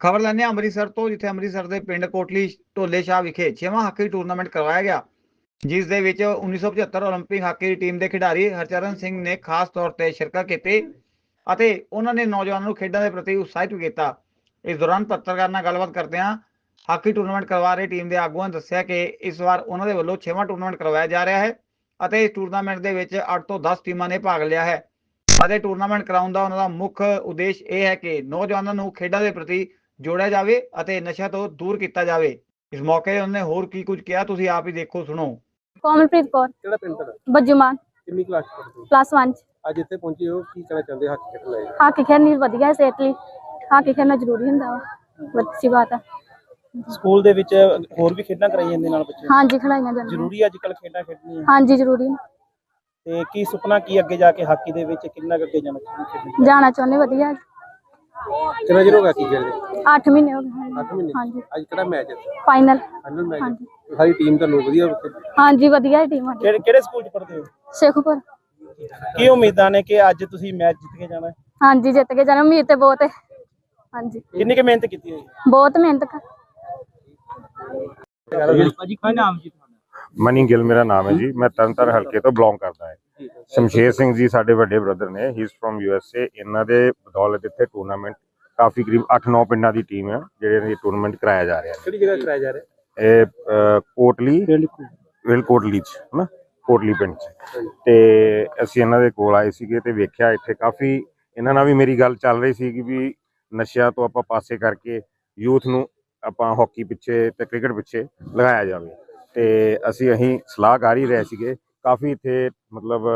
ਖਬਰ ਲੈਂਦੇ ਹਾਂ ਅੰਮ੍ਰਿਤਸਰ ਤੋਂ ਜਿੱਥੇ ਅੰਮ੍ਰਿਤਸਰ ਦੇ ਪਿੰਡ ਕੋਟਲੀ ਢੋਲੇ ਸ਼ਾਹ ਵਿਖੇ 6ਵਾਂ ਹਾਕੀ ਟੂਰਨਾਮੈਂਟ ਕਰਵਾਇਆ ਗਿਆ ਜਿਸ ਦੇ ਵਿੱਚ 1975 올림픽 ਹਾਕੀ ਟੀਮ ਦੇ ਖਿਡਾਰੀ ਹਰਚਰਨ ਸਿੰਘ ਨੇ ਖਾਸ ਤੌਰ ਤੇ ਸ਼ਿਰਕਤ ਕੀਤੀ ਅਤੇ ਉਹਨਾਂ ਨੇ ਨੌਜਵਾਨਾਂ ਨੂੰ ਖੇਡਾਂ ਦੇ ਪ੍ਰਤੀ ਉਤਸ਼ਾਹਿਤ ਵੀ ਕੀਤਾ ਇਸ ਦੌਰਾਨ ਪੱਤਰਕਾਰ ਨਾਲ ਗੱਲਬਾਤ ਕਰਦਿਆਂ ਹਾਕੀ ਟੂਰਨਾਮੈਂਟ ਕਰਵਾ ਰਹੇ ਟੀਮ ਦੇ ਆਗੂਆਂ ਨੇ ਦੱਸਿਆ ਕਿ ਇਸ ਵਾਰ ਉਹਨਾਂ ਦੇ ਵੱਲੋਂ 6ਵਾਂ ਟੂਰਨਾਮੈਂਟ ਕਰਵਾਇਆ ਜਾ ਰਿਹਾ ਹੈ ਅਤੇ ਇਸ ਟੂਰਨਾਮੈਂਟ ਦੇ ਵਿੱਚ 8 ਤੋਂ 10 ਟੀਮਾਂ ਨੇ ਭਾਗ ਲਿਆ ਹੈ ਅਤੇ ਟੂਰਨਾਮੈਂਟ ਕਰਾਉਣ ਦਾ ਉਹਨਾਂ ਦਾ ਮੁੱਖ ਉਦੇਸ਼ ਇਹ ਹੈ ਕਿ ਨੌਜਵਾਨਾਂ ਨੂੰ ਖੇਡਾਂ ਦੇ ਪ੍ਰਤੀ ਜੋੜਿਆ ਜਾਵੇ ਅਤੇ ਨਸ਼ਾ ਤੋਂ ਦੂਰ ਕੀਤਾ ਜਾਵੇ। ਇਸ ਮੌਕੇ ਤੇ ਉਹਨੇ ਹੋਰ ਕੀ ਕੁਝ ਕਿਹਾ ਤੁਸੀਂ ਆਪ ਹੀ ਦੇਖੋ ਸੁਣੋ। ਕੋਮਲਪ੍ਰੀਤ ਕੌਰ। ਕਿਹੜਾ ਪਿੰਡ ਤੁਹਾਡਾ? ਬੱਜੂਮਾਨ। ਕਿੰਨੀ ਕਲਾਸ ਪੜ੍ਹਦੇ ਹੋ? ਪਲੱਸ 1 ਅੱਜ ਇੱਥੇ ਪਹੁੰਚੇ ਹੋ ਕੀ ਕਹਿਣਾ ਚਾਹੁੰਦੇ ਹੋ? ਹੱਥ ਖੇਡ ਲਈ ਹਾਕੀ ਖੇਡਣੀ ਵਧੀਆ ਸਿਹਤ ਲਈ। ਹਾਕੀ ਖੇਡਣਾ ਜ਼ਰੂਰੀ ਹੁੰਦਾ ਵਾ। ਅੱਛੀ ਬਾਤ ਹੈ ਸਕੂਲ ਦੇ ਵਿੱਚ ਹੋਰ ਵੀ ਖੇਡਾਂ ਕਰਾਈ ਜਾਂਦੇ ਨਾਲ ਬੱਚੇ? ਹਾਂਜੀ ਖਿਲਾਈਆਂ ਜਾਂਦੀਆਂ। ਜ਼ਰੂਰੀ ਅੱਜ ਕੱਲ ਖੇਡਾਂ ਖੇਡਣੀਆਂ? ਹਾਂਜੀ ਜ਼ਰੂਰੀ ਤੇ ਕੀ ਸੁਪਨਾ ਕੀ ਅੱਗੇ ਜਾ ਕੇ ਹਾਕੀ ਦੇ ਵਿੱਚ ਕਿੰਨਾ ਕੁ ਅੱਗੇ ਜਾਣਾ ਚਾਹੁੰਦੇ ਜਾਣਾ ਚਾਹੁੰਦੇ ਵਧੀਆ। ਕਿੰਨਾ ਚਿਰ ਹੋ ਗਿਆ ਕੀ ਖੇਡਦੇ 8 ਮਹੀਨੇ ਹੋ ਗਏ 8 ਮਹੀਨੇ? ਹਾਂਜੀ। ਅੱਜ ਕਿਹੜਾ ਮੈਚ ਹੈ? ਫਾਈਨਲ ਫਾਈਨਲ ਮੈਚ ਹਾਂਜੀ। ਸਾਰੀ ਟੀਮ ਤੁਹਾਨੂੰ ਵਧੀਆ। ਹਾਂਜੀ ਵਧੀਆ ਟੀਮ ਸਾਡੀ ਕਿਹੜੇ ਕਿਹੜੇ ਸਕੂਲ 'ਚ ਪੜ੍ਹਦੇ ਹੋ? ਸ਼ੇਖੂਪੁਰ। ਕੀ ਉਮੀਦਾਂ ਨੇ ਕਿ ਅੱਜ ਤੁਸੀਂ ਮੈਚ ਜਿੱਤ ਕੇ ਜਾਣਾ? ਹੈ? ਹਾਂਜੀ ਜਿੱਤ ਕੇ ਜਾਣਾ। ਉਮੀਦ ਤੇ ਬਹੁਤ ਹੈ। ਹਾਂਜੀ। ਕਿੰਨੀ ਕੁ ਮਿਹਨਤ ਕੀਤੀ ਹੋਈ? ਬਹੁਤ ਮਿਹਨਤ ਕਰ ਭਾਜੀ ਕੀ ਨਾਮ ਜੀ ਤੁਹਾਡਾ? ਮਨੀ ਗਿੱਲ ਮੇਰਾ ਨਾਮ ਹੈ ਜੀ। ਮੈਂ ਤਰਨਤਾਰਨ ਹਲਕੇ ਤੋਂ ਬਿਲੋਂਗ ਕਰਦਾ ਸ਼ਮਸ਼ੇਰ ਸਿੰਘ ਜੀ ਸਾਡੇ ਵੱਡੇ ਬ੍ਰਦਰ ਨੇ ਹੀ is from U S A ਇਹਨਾਂ ਦੇ ਬਦੌਲਤ ਇੱਥੇ ਟੂਰਨਾਮੈਂਟ ਕਾਫੀ ਕਰੀਬ 8-9 ਪਿੰਡਾਂ ਦੀ ਟੀਮ ਹੈ ਜਿਹੜੇ ਇਹ ਟੂਰਨਾਮੈਂਟ ਕਰਾਇਆ ਜਾ ਰਿਹਾ ਕਿਹੜੀ ਜਗ੍ਹਾ ਕਰਾਇਆ ਜਾ ਰਿਹਾ? ਹੈ ਇਹ ਕੋਟਲੀ ਵਿਲ ਕੋਟਲੀ ਚ ਹਨਾ? ਕੋਟਲੀ ਪਿੰਡ ਚ। ਤੇ ਅਸੀਂ ਇਹਨਾਂ ਦੇ ਕੋਲ ਆਏ ਸੀਗੇ ਤੇ ਵੇਖਿਆ ਇੱਥੇ ਕਾਫੀ ਇਹਨਾਂ ਨਾਲ ਵੀ ਮੇਰੀ ਗੱਲ ਚੱਲ ਰਹੀ ਸੀ ਕਿ ਵੀ ਨਸ਼ਿਆਂ ਤੋਂ ਆਪਾਂ ਪਾਸੇ ਕਰਕੇ ਯੂਥ ਨੂੰ ਆਪਾਂ ਹਾਕੀ ਪਿੱਛੇ ਤੇ ਕ੍ਰਿਕਟ ਪਿੱਛੇ ਲਗਾਇਆ ਜਾਵੇ। ਤੇ ਅਸੀਂ ਅਹੀਂ ਸਲਾਹ ਕਰ ਹੀ ਰਹੇ ਸੀਗੇ। ਕਾਫੀ ਇੱਥੇ ਮਤਲਬ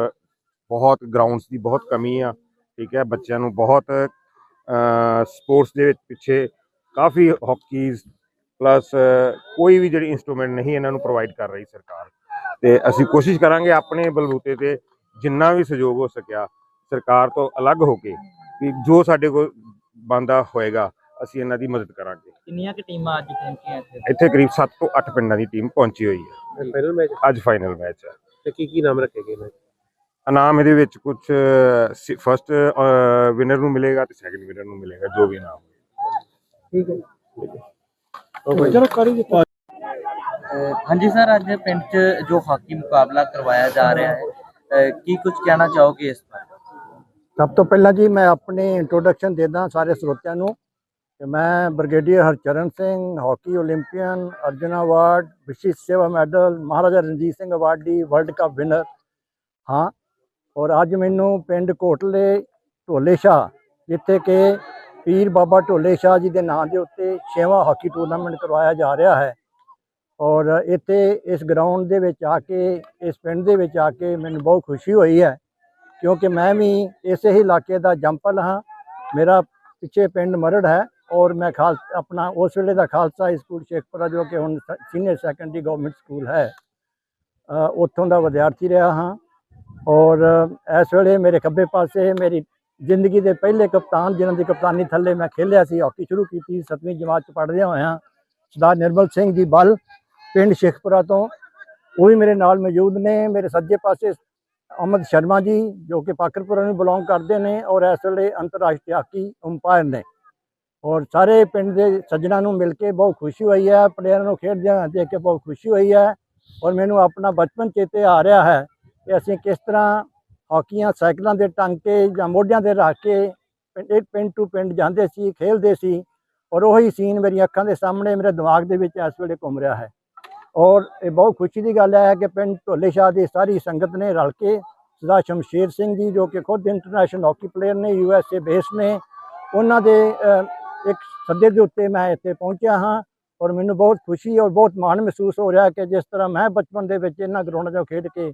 ਬਹੁਤ ਗਰਾਊਂਡਸ ਦੀ ਬਹੁਤ ਕਮੀ ਆ ਠੀਕ ਹੈ ਬੱਚਿਆਂ ਨੂੰ ਬਹੁਤ ਸਪੋਰਟਸ ਦੇ ਵਿੱਚ ਪਿੱਛੇ ਕਾਫੀ ਹਾਕੀਜ਼ ਪਲੱਸ ਕੋਈ ਵੀ ਜਿਹੜੀ ਇਨਸਟਰੂਮੈਂਟ ਨਹੀਂ ਇਹਨਾਂ ਨੂੰ ਪ੍ਰੋਵਾਈਡ ਕਰ ਰਹੀ ਸਰਕਾਰ। ਤੇ ਅਸੀਂ ਕੋਸ਼ਿਸ਼ ਕਰਾਂਗੇ ਆਪਣੇ ਬਲਬੂਤੇ ਤੇ ਜਿੰਨਾ ਵੀ ਸਹਿਯੋਗ ਹੋ ਸਕਿਆ ਸਰਕਾਰ ਤੋਂ ਅਲੱਗ ਹੋ ਕੇ ਵੀ ਜੋ ਸਾਡੇ ਕੋਲ ਬੰਦਾ ਹੋਏਗਾ ਅਸੀਂ ਇਹਨਾਂ ਦੀ ਮਦਦ ਕਰਾਂਗੇ। ਕਿੰਨੀਆਂ ਕਿ ਟੀਮਾਂ ਅੱਜ ਪਹੁੰਚੀਆਂ ਇੱਥੇ? ਇੱਥੇ ਕਰੀਬ 7 ਤੋਂ 8 ਪਿੰਡਾਂ ਦੀ ਟੀਮ ਪਹੁੰਚੀ ਹੋਈ ਹੈ। ਫਾਈਨਲ ਮੈਚ ਅੱਜ ਫਾਈਨਲ ਮੈਚ ਹੈ। ਤੇ ਕੀ ਕੀ ਨਾਮ ਰੱਖੇ ਗਏ ਨੇ? ਇਨਾਮ ਇਹਦੇ ਵਿੱਚ ਕੁਝ ਫਰਸਟ ਵਿਨਰ ਨੂੰ ਮਿਲੇਗਾ ਤੇ ਸੈਕੰਡ ਵਿਨਰ ਨੂੰ ਮਿਲੇਗਾ ਜੋ ਵੀ ਇਨਾਮ ਠੀਕ ਹੈ ਚਲੋ ਕਰੀ ਜੀ ਹਾਂਜੀ ਸਰ ਅੱਜ ਪਿੰਡ 'ਚ ਜੋ ਹਾਕੀ ਮੁਕਾਬਲਾ ਕਰਵਾਇਆ ਜਾ ਰਿਹਾ ਹੈ ਕੀ ਕੁਝ ਕਹਿਣਾ ਚਾਹੋਗੇ ਇਸ ਬਾਰੇ? ਸਭ ਤੋਂ ਪਹਿਲਾਂ ਜੀ ਮੈਂ ਆਪਣੇ ਇੰਟਰੋਡਕਸ਼ਨ ਦੇਦਾ ਸਾਰੇ ਸਰੋਤਿਆਂ ਨੂੰ। ਕਿ ਮੈਂ brigadier Harcharan Singh hockey 올림픽ੀਅਨ Arjan award Vishesh Seva medal Maharaja Ranjit Singh award ਦੀ ਵਰਲਡ ਕੱਪ ਵਿਨਰ ਹਾਂ। ਔਰ ਅੱਜ ਮੈਨੂੰ ਪਿੰਡ ਕੋਟਲੇ ਢੋਲੇ ਸ਼ਾਹ, ਜਿੱਥੇ ਕਿ ਪੀਰ ਬਾਬਾ ਢੋਲੇ ਸ਼ਾਹ ਜੀ ਦੇ ਨਾਂ ਦੇ ਉੱਤੇ ਛੇਵਾਂ ਹਾਕੀ ਟੂਰਨਾਮੈਂਟ ਕਰਵਾਇਆ ਜਾ ਰਿਹਾ ਹੈ। ਔਰ ਇੱਥੇ ਇਸ ਗਰਾਊਂਡ ਦੇ ਵਿੱਚ ਆ ਕੇ, ਇਸ ਪਿੰਡ ਦੇ ਵਿੱਚ ਆ ਕੇ ਮੈਨੂੰ ਬਹੁਤ ਖੁਸ਼ੀ ਹੋਈ ਹੈ, ਕਿਉਂਕਿ ਮੈਂ ਵੀ ਇਸੇ ਹੀ ਇਲਾਕੇ ਦਾ ਜੰਪਲ ਹਾਂ। ਮੇਰਾ ਪਿੱਛੇ ਪਿੰਡ ਮਰੜ ਹੈ ਔਰ ਮੈਂ ਖਾਲ, ਆਪਣਾ ਉਸ ਵੇਲੇ ਦਾ ਖਾਲਸਾ ਹਾਈ ਸਕੂਲ ਸ਼ੇਖਪੁਰਾ, ਜੋ ਕਿ ਹੁਣ ਸੀਨੀਅਰ ਸੈਕੰਡਰੀ ਗਵਰਨਮੈਂਟ ਸਕੂਲ ਹੈ। ਉੱਥੋਂ ਦਾ ਵਿਦਿਆਰਥੀ ਰਿਹਾ ਹਾਂ। ਔਰ ਇਸ ਵੇਲੇ ਮੇਰੇ ਖੱਬੇ ਪਾਸੇ ਮੇਰੀ ਜ਼ਿੰਦਗੀ ਦੇ ਪਹਿਲੇ ਕਪਤਾਨ, ਜਿਨ੍ਹਾਂ ਦੀ ਕਪਤਾਨੀ ਥੱਲੇ ਮੈਂ ਖੇਲਿਆ ਸੀ, ਹਾਕੀ ਸ਼ੁਰੂ ਕੀਤੀ 7ਵੀਂ ਜਮਾਤ ਚ ਪੜ੍ਹਦਿਆਂ ਹੋਇਆਂ, ਸਰਦਾਰ ਨਿਰਮਲ ਸਿੰਘ ਜੀ ਬਲ ਪਿੰਡ ਸ਼ੇਖਪੁਰਾ ਤੋਂ, ਉਹ ਵੀ ਮੇਰੇ ਨਾਲ ਮੌਜੂਦ ਨੇ। ਮੇਰੇ ਸੱਜੇ ਪਾਸੇ ਅਮਦ ਸ਼ਰਮਾ ਜੀ, ਜੋ ਕਿ ਪਾਕਰਪੁਰਾ ਨੂੰ ਬਿਲੋਂਗ ਕਰਦੇ ਨੇ ਔਰ ਇਸ ਵੇਲੇ ਅੰਤਰਰਾਸ਼ਟਰੀ ਹਾਕੀ ਅੰਪਾਇਰ ਨੇ। ਔਰ ਸਾਰੇ ਪਿੰਡ ਦੇ ਸੱਜਣਾ ਨੂੰ ਮਿਲ ਕੇ ਬਹੁਤ ਖੁਸ਼ੀ ਹੋਈ ਹੈ, ਪਲੇਅਰਾਂ ਨੂੰ ਖੇਡਦਿਆਂ ਦੇਖ ਕੇ ਬਹੁਤ ਖੁਸ਼ੀ ਹੋਈ ਹੈ ਔਰ ਮੈਨੂੰ ਆਪਣਾ ਬਚਪਨ ਚੇਤੇ ਆ ਰਿਹਾ ਹੈ। ਕਿ ਅਸੀਂ ਕਿਸ ਤਰ੍ਹਾਂ ਹਾਕੀਆਂ ਸਾਈਕਲਾਂ ਦੇ ਟਾਂਕੇ ਜਾਂ ਮੋਢਿਆਂ ਤੇ ਰੱਖ ਕੇ ਪਿੰਡ ਪਿੰਡ ਟੂ ਪਿੰਡ ਜਾਂਦੇ ਸੀ, ਖੇਲਦੇ ਸੀ ਔਰ ਉਹੀ ਸੀਨ ਮੇਰੀਆਂ ਅੱਖਾਂ ਦੇ ਸਾਹਮਣੇ, ਮੇਰੇ ਦਿਮਾਗ ਦੇ ਵਿੱਚ ਇਸ ਵੇਲੇ ਘੁੰਮ ਰਿਹਾ ਹੈ। ਔਰ ਇਹ ਬਹੁਤ ਖੁਸ਼ੀ ਦੀ ਗੱਲ ਹੈ ਕਿ ਪਿੰਡ ਢੋਲੇ ਸ਼ਾਹ ਦੀ ਸਾਰੀ ਸੰਗਤ ਨੇ ਰਲ ਕੇ ਸਰਦਾਰ ਸ਼ਮਸ਼ੇਰ ਸਿੰਘ ਜੀ, ਜੋ ਕਿ ਖੁਦ ਇੰਟਰਨੈਸ਼ਨਲ ਹਾਕੀ ਪਲੇਅਰ ਨੇ ਯੂ ਐਸ ਏ ਬੇਸ ਨੇ, ਉਹਨਾਂ ਦੇ ਇੱਕ ਸੱਦੇ ਦੇ ਉੱਤੇ ਮੈਂ ਇੱਥੇ ਪਹੁੰਚਿਆ ਹਾਂ ਔਰ ਮੈਨੂੰ ਬਹੁਤ ਖੁਸ਼ੀ ਔਰ ਬਹੁਤ ਮਾਣ ਮਹਿਸੂਸ ਹੋ ਰਿਹਾ ਕਿ ਜਿਸ ਤਰ੍ਹਾਂ ਮੈਂ ਬਚਪਨ ਦੇ ਵਿੱਚ ਇਹਨਾਂ ਗਰਾਊਂਡਾਂ 'ਚੋਂ ਖੇਡ ਕੇ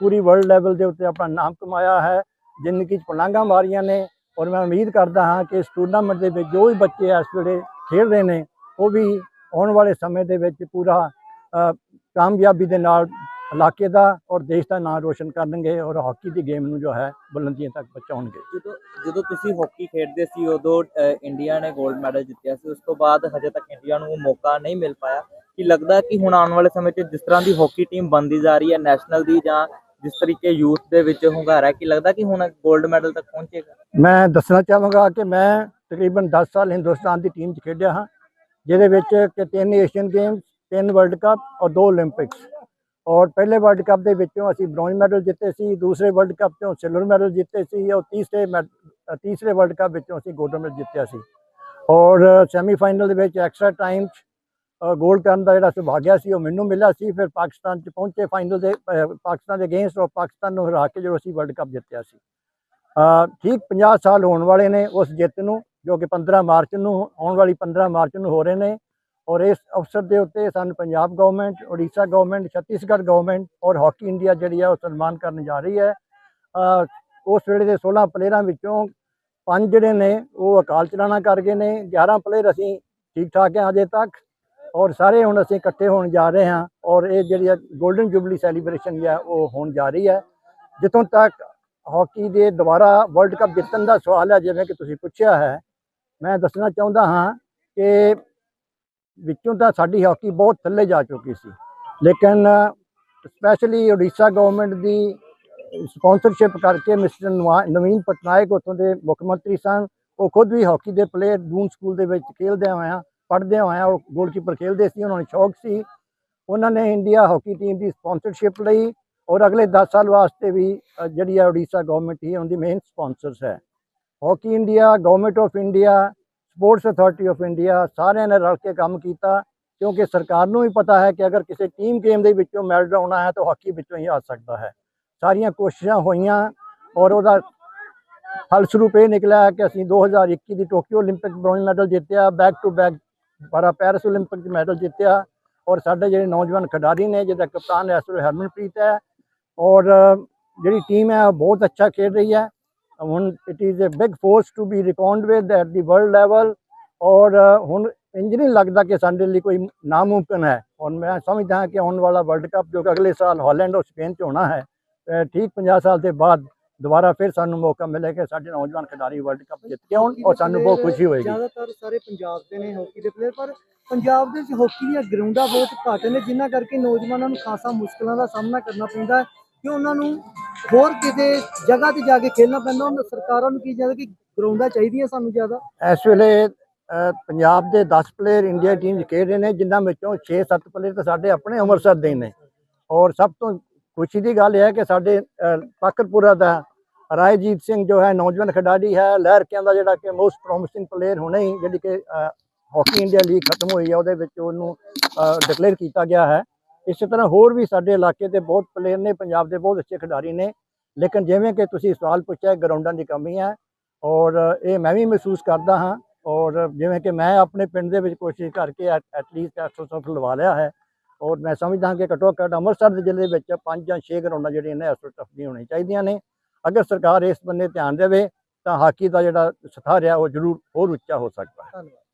ਪੂਰੀ ਵਰਲਡ ਲੈਵਲ ਦੇ ਉੱਤੇ ਆਪਣਾ ਨਾਮ ਕਮਾਇਆ ਹੈ, ਜ਼ਿੰਦਗੀ 'ਚ ਪਲਾਂਘਾਂ ਮਾਰੀਆਂ ਨੇ ਔਰ ਮੈਂ ਉਮੀਦ ਕਰਦਾ ਹਾਂ ਕਿ ਇਸ ਟੂਰਨਾਮੈਂਟ ਦੇ ਵਿੱਚ ਜੋ ਵੀ ਬੱਚੇ ਇਸ ਵੇਲੇ ਖੇਡ ਰਹੇ ਨੇ, ਉਹ ਵੀ ਆਉਣ ਵਾਲੇ ਸਮੇਂ ਦੇ ਵਿੱਚ ਪੂਰਾ ਕਾਮਯਾਬੀ ਦੇ ਨਾਲ ਇਲਾਕੇ ਦਾ ਔਰ ਦੇਸ਼ ਦਾ ਨਾਮ ਰੋਸ਼ਨ ਕਰਨਗੇ ਔਰ ਹਾਕੀ ਦੀ ਗੇਮ ਨੂੰ ਜੋ ਹੈ ਬੁਲੰਦੀਆਂ ਤੱਕ ਪਹੁੰਚਾਉਣਗੇ। ਜਦੋਂ ਜਦੋਂ ਤੁਸੀਂ ਹਾਕੀ ਖੇਡਦੇ ਸੀ ਉਦੋਂ ਇੰਡੀਆ ਨੇ 골ਡ ਮੈਡਲ ਜਿੱਤਿਆ ਸੀ, ਉਸ ਤੋਂ ਬਾਅਦ ਹਜੇ ਤੱਕ ਇੰਡੀਆ ਨੂੰ ਉਹ ਮੌਕਾ ਨਹੀਂ ਮਿਲ ਪਾਇਆ। ਕੀ ਲੱਗਦਾ ਕਿ ਹੁਣ ਆਉਣ ਵਾਲੇ ਸਮੇਂ 'ਚ ਜਿਸ ਤਰ੍ਹਾਂ ਦੀ ਹਾਕੀ ਟੀਮ ਬਣਦੀ ਜਾ ਰਹੀ ਹੈ ਨੈਸ਼ਨਲ ਦੀ ਜਾਂ ਜਿਸ ਤਰੀਕੇ ਯੂਥ ਦੇ ਵਿੱਚ ਹੁੰਗਾਰਾ ਕੀ ਲੱਗਦਾ ਕਿ ਹੁਣ ਗੋਲਡ ਮੈਡਲ ਤੱਕ ਪਹੁੰਚੇਗਾ? ਮੈਂ ਦੱਸਣਾ ਚਾਹਾਂਗਾ ਕਿ ਮੈਂ ਤਕਰੀਬਨ 10 ਸਾਲ ਹਿੰਦੁਸਤਾਨ ਦੀ ਟੀਮ 'ਚ ਖੇਡਿਆ ਹਾਂ, ਜਿਹਦੇ ਵਿੱਚ ਕਿ ਤਿੰਨ ਏਸ਼ੀਅਨ ਗੇਮਸ, ਤਿੰਨ ਵਰਲਡ ਕੱਪ ਔਰ ਦੋ 올림픽ਸ। ਔਰ ਪਹਿਲੇ ਵਰਲਡ ਕੱਪ ਦੇ ਵਿੱਚੋਂ ਅਸੀਂ ਬ੍ਰੌਂਜ ਮੈਡਲ ਜਿੱਤੇ ਸੀ, ਦੂਸਰੇ ਵਰਲਡ ਕੱਪ ਤੋਂ ਸਿਲਵਰ ਮੈਡਲ ਜਿੱਤੇ ਸੀ ਔਰ ਤੀਸਰੇ ਤੀਸਰੇ ਵਰਲਡ ਕੱਪ ਵਿੱਚੋਂ ਅਸੀਂ ਗੋਲਡ ਮੈਡਲ ਜਿੱਤਿਆ ਸੀ। ਔਰ ਸੈਮੀਫਾਈਨਲ ਦੇ ਵਿੱਚ ਐਕਸਟਰਾ ਟਾਈਮ 'ਚ ਗੋਲਡ ਕਰਨ ਦਾ ਜਿਹੜਾ ਸੁਭਾਗਿਆ ਸੀ, ਉਹ ਮੈਨੂੰ ਮਿਲਿਆ ਸੀ। ਫਿਰ ਪਾਕਿਸਤਾਨ 'ਚ ਪਹੁੰਚੇ ਫਾਈਨਲ ਦੇ ਪਾਕਿਸਤਾਨ ਦੇ ਅਗੇਂਸਟ ਔਰ ਪਾਕਿਸਤਾਨ ਨੂੰ ਹਰਾ ਕੇ ਜੋ ਅਸੀਂ ਵਰਲਡ ਕੱਪ ਜਿੱਤਿਆ ਸੀ। ਠੀਕ 50 ਸਾਲ ਹੋਣ ਵਾਲੇ ਨੇ ਉਸ ਜਿੱਤ ਨੂੰ, ਜੋ ਕਿ 15 ਮਾਰਚ ਨੂੰ, ਆਉਣ ਵਾਲੀ 15 ਮਾਰਚ ਨੂੰ ਹੋ ਰਹੇ ਨੇ। ਔਰ ਇਸ ਅਵਸਰ ਦੇ ਉੱਤੇ ਸਾਨੂੰ Punjab government Odisha government Chhattisgarh government ਔਰ ਹਾਕੀ ਇੰਡੀਆ ਜਿਹੜੀ ਹੈ ਉਹ ਸਨਮਾਨ ਕਰਨ ਜਾ ਰਹੀ ਹੈ। ਉਸ ਵੇਲੇ ਦੇ 16 ਪਲੇਅਰਾਂ ਵਿੱਚੋਂ ਪੰਜ ਜਿਹੜੇ ਨੇ, ਉਹ ਅਕਾਲ ਚਲਾਣਾ ਕਰ ਗਏ ਨੇ। 11 ਪਲੇਅਰ ਅਸੀਂ ਠੀਕ ਠਾਕ ਹੈ ਅਜੇ ਤੱਕ। ਔਰ ਸਾਰੇ ਹੁਣ ਅਸੀਂ ਇਕੱਠੇ ਹੋਣ ਜਾ ਰਹੇ ਹਾਂ ਔਰ ਇਹ ਜਿਹੜੀ ਗੋਲਡਨ ਜੁਬਲੀ ਸੈਲੀਬ੍ਰੇਸ਼ਨ ਹੈ ਉਹ ਹੋਣ ਜਾ ਰਹੀ ਹੈ। ਜਿੱਥੋਂ ਤੱਕ ਹਾਕੀ ਦੇ ਦੁਬਾਰਾ ਵਰਲਡ ਕੱਪ ਜਿੱਤਣ ਦਾ ਸਵਾਲ ਹੈ, ਜਿਵੇਂ ਕਿ ਤੁਸੀਂ ਪੁੱਛਿਆ ਹੈ, ਮੈਂ ਦੱਸਣਾ ਚਾਹੁੰਦਾ ਹਾਂ ਕਿ ਵਿੱਚੋਂ ਤਾਂ ਸਾਡੀ ਹਾਕੀ ਬਹੁਤ ਥੱਲੇ ਜਾ ਚੁੱਕੀ ਸੀ। ਲੇਕਿਨ ਸਪੈਸ਼ਲੀ ਉੜੀਸਾ ਗਵਰਨਮੈਂਟ ਦੀ ਸਪਾਂਸਰਸ਼ਿਪ ਕਰਕੇ ਮਿਸਟਰ ਨਵਾ- ਨਵੀਨ ਪਟਨਾਇਕ ਉੱਥੋਂ ਦੇ ਮੁੱਖ ਮੰਤਰੀ ਸਨ। ਉਹ ਖੁਦ ਵੀ ਹਾਕੀ ਦੇ ਪਲੇਅਰ ਦੂਨ ਸਕੂਲ ਦੇ ਵਿੱਚ ਖੇਡਦੇ ਹੋਇਆ ਪੜ੍ਹਦੇ ਹੋਇਆ ਉਹ ਗੋਲਕੀਪਰ ਖੇਡਦੇ ਸੀ ਉਹਨਾਂ ਨੂੰ ਸ਼ੌਕ ਸੀ ਉਹਨਾਂ ਨੇ ਇੰਡੀਆ ਹਾਕੀ ਟੀਮ ਦੀ ਸਪਾਂਸਰਸ਼ਿਪ ਲਈ ਔਰ ਅਗਲੇ 10 ਸਾਲ ਵਾਸਤੇ ਵੀ ਅ, ਜਿਹੜੀ ਹੈ ਉੜੀਸਾ ਗਵਰਨਮੈਂਟ ਹੀ ਉਹਦੀ ਮੇਨ ਸਪਾਂਸਰਸ ਹੈ hockey India government of India sports authority of India ਸਾਰਿਆਂ ਨੇ ਰਲ ਕੇ ਕੰਮ ਕੀਤਾ ਕਿਉਂਕਿ ਸਰਕਾਰ ਨੂੰ ਵੀ ਪਤਾ ਹੈ ਕਿ ਅਗਰ ਕਿਸੇ ਟੀਮ ਗੇਮ ਦੇ ਵਿੱਚੋਂ ਮੈਡਲ ਆਉਣਾ ਹੈ ਤਾਂ ਹਾਕੀ ਵਿੱਚੋਂ ਹੀ ਆ ਸਕਦਾ ਹੈ ਸਾਰੀਆਂ ਕੋਸ਼ਿਸ਼ਾਂ ਹੋਈਆਂ ਔਰ ਉਹਦਾ ਫਲਸਰੂਪ ਇਹ ਨਿਕਲਿਆ ਕਿ ਅਸੀਂ 2021 ਦੀ ਟੋਕੀਓ 올림픽 ਬ੍ਰੌਂਜ਼ ਮੈਡਲ ਜਿੱਤਿਆ ਬੈਕ ਟੂ ਬੈਕ ਬਾਰਾ ਪੈਰਿਸ 올림픽 'ਚ ਮੈਡਲ ਜਿੱਤਿਆ ਔਰ ਸਾਡੇ ਜਿਹੜੇ ਨੌਜਵਾਨ ਖਿਡਾਰੀ ਨੇ ਜਿਹਦਾ ਕਪਤਾਨ ਇਸ ਵੇਲੇ ਹਰਮਨਪ੍ਰੀਤ ਹੈ ਔਰ ਜਿਹੜੀ ਟੀਮ ਹੈ ਉਹ ਬਹੁਤ ਅੱਛਾ ਖੇਡ ਰਹੀ ਹੈ ਹੁਣ it is a big force to be reckoned with at the world level ਔਰ ਹੁਣ ਇੰਜ ਨਹੀਂ ਲੱਗਦਾ ਕਿ ਸਾਡੇ ਲਈ ਕੋਈ ਨਾਮੁਮਕਿਨ ਹੈ ਔਰ ਮੈਂ ਸਮਝਦਾ ਹਾਂ ਕਿ ਆਉਣ ਵਾਲਾ ਵਰਲਡ ਕੱਪ ਜੋ ਕਿ ਅਗਲੇ ਸਾਲ ਹਾਲੈਂਡ ਔਰ ਸਪੇਨ 'ਚ ਹੋਣਾ ਹੈ ਅ, ਠੀਕ 50 ਸਾਲ ਦੇ ਬਾਅਦ ਦੁਬਾਰਾ ਫਿਰ ਸਾਨੂੰ ਮੌਕਾ ਮਿਲੇਗਾ ਕਿ ਸਾਡੇ ਨੌਜਵਾਨ ਖਿਡਾਰੀ ਵਰਲਡ ਕੱਪ ਜਿੱਤ ਕੇ ਆਉਣ ਔਰ ਸਾਨੂੰ ਬਹੁਤ ਖੁਸ਼ੀ ਹੋਏਗੀ। ਜ਼ਿਆਦਾਤਰ ਸਾਰੇ ਪੰਜਾਬ ਦੇ ਨੇ ਹਾਕੀ ਦੇ ਪਲੇਅਰ ਪਰ ਪੰਜਾਬ ਦੇ ਵਿੱਚ ਹਾਕੀ ਦੀਆਂ ਗਰਾਊਂਡਾਂ ਬਹੁਤ ਘੱਟ ਨੇ ਜਿਨ੍ਹਾਂ ਕਰਕੇ ਨੌਜਵਾਨਾਂ ਨੂੰ ਖਾਸਾ ਮੁਸ਼ਕਲਾਂ ਦਾ ਸਾਹਮਣਾ ਕਰਨਾ ਪੈਂਦਾ ਹੈ ਕਿ ਉਹਨਾਂ ਨੂੰ ਹੋਰ ਕਿਤੇ ਜਗ੍ਹਾ ਤੇ ਜਾ ਕੇ ਖੇਡਣਾ ਪੈਂਦਾ ਉਹਨਾਂ ਸਰਕਾਰਾਂ ਨੂੰ ਕੀ ਚਾਹੀਦਾ ਕਿ ਗਰਾਊਂਡਾਂ ਚਾਹੀਦੀਆਂ ਸਾਨੂੰ ਜ਼ਿਆਦਾ? ਇਸ ਵੇਲੇ ਪੰਜਾਬ ਦੇ 10 ਪਲੇਅਰ ਇੰਡੀਆ ਟੀਮ 'ਚ ਖੇਡ ਰਹੇ ਨੇ ਜਿਨ੍ਹਾਂ ਵਿੱਚੋਂ 6-7 ਪਲੇਅਰ ਤਾਂ ਸਾਡੇ ਆਪਣੇ ਅੰਮ੍ਰਿਤਸਰ ਦੇ ਨੇ। ਔਰ ਸਭ ਤੋਂ ਖੁਸ਼ੀ ਦੀ ਗੱਲ ਇਹ ਹੈ ਕਿ ਸਾਡੇ ਪਾਕਰਪੁਰਾ ਦਾ ਰਾਏਜੀਤ ਸਿੰਘ ਜੋ ਹੈ ਨੌਜਵਾਨ ਖਿਡਾਰੀ ਹੈ, ਲਹਿਰਕਿਆਂ ਦਾ ਜਿਹੜਾ ਕਿ ਮੋਸਟ ਪ੍ਰੋਮਿਸਿੰਗ ਪਲੇਅਰ ਹੁਣੇ ਹੀ ਜਿਹੜੀ ਕਿ ਹਾਕੀ ਇੰਡੀਆ ਲੀਗ ਖਤਮ ਹੋਈ ਹੈ, ਉਹਦੇ ਵਿੱਚ ਉਹਨੂੰ ਡਿਕਲੇਅਰ ਕੀਤਾ ਗਿਆ ਹੈ। ਇਸੇ ਤਰ੍ਹਾਂ ਹੋਰ ਵੀ ਸਾਡੇ ਇਲਾਕੇ ਦੇ ਬਹੁਤ ਪਲੇਅਰ ਨੇ, ਪੰਜਾਬ ਦੇ ਬਹੁਤ ਅੱਛੇ ਖਿਡਾਰੀ ਨੇ। ਲੇਕਿਨ ਜਿਵੇਂ ਕਿ ਤੁਸੀਂ ਸਵਾਲ ਪੁੱਛਿਆ ਗਰਾਊਂਡਾਂ ਦੀ ਕਮੀ ਹੈ ਔਰ ਇਹ ਮੈਂ ਵੀ ਮਹਿਸੂਸ ਕਰਦਾ ਹਾਂ ਔਰ ਜਿਵੇਂ ਕਿ ਮੈਂ ਆਪਣੇ ਪਿੰਡ ਦੇ ਵਿੱਚ ਕੋਸ਼ਿਸ਼ ਕਰਕੇ ਐਟਲੀਸਟ ਐਸੋਸਫ ਲਵਾ ਲਿਆ ਹੈ। ਔਰ ਮੈਂ ਸਮਝਦਾ ਕਿ ਘੱਟੋ ਘੱਟ ਅੰਮ੍ਰਿਤਸਰ ਦੇ ਜ਼ਿਲ੍ਹੇ ਵਿੱਚ ਪੰਜ ਜਾਂ ਛੇ ਗਰਾਊਂਡਾਂ ਜਿਹੜੀਆਂ ਨੇ ਐਸੋਸਫ ਦੀਆਂ ਹੋਣੀਆਂ ਚਾਹੀਦੀਆਂ ਨੇ। ਅਗਰ ਸਰਕਾਰ ਇਸ ਬੰਨੇ ਧਿਆਨ ਦੇਵੇ ਤਾਂ ਹਾਕੀ ਦਾ ਜਿਹੜਾ ਸਥਾਰ ਹੈ ਉਹ ਜ਼ਰੂਰ ਹੋਰ ਉੱਚਾ ਹੋ ਸਕਦਾ ਹੈ। ਧੰਨਵਾਦ।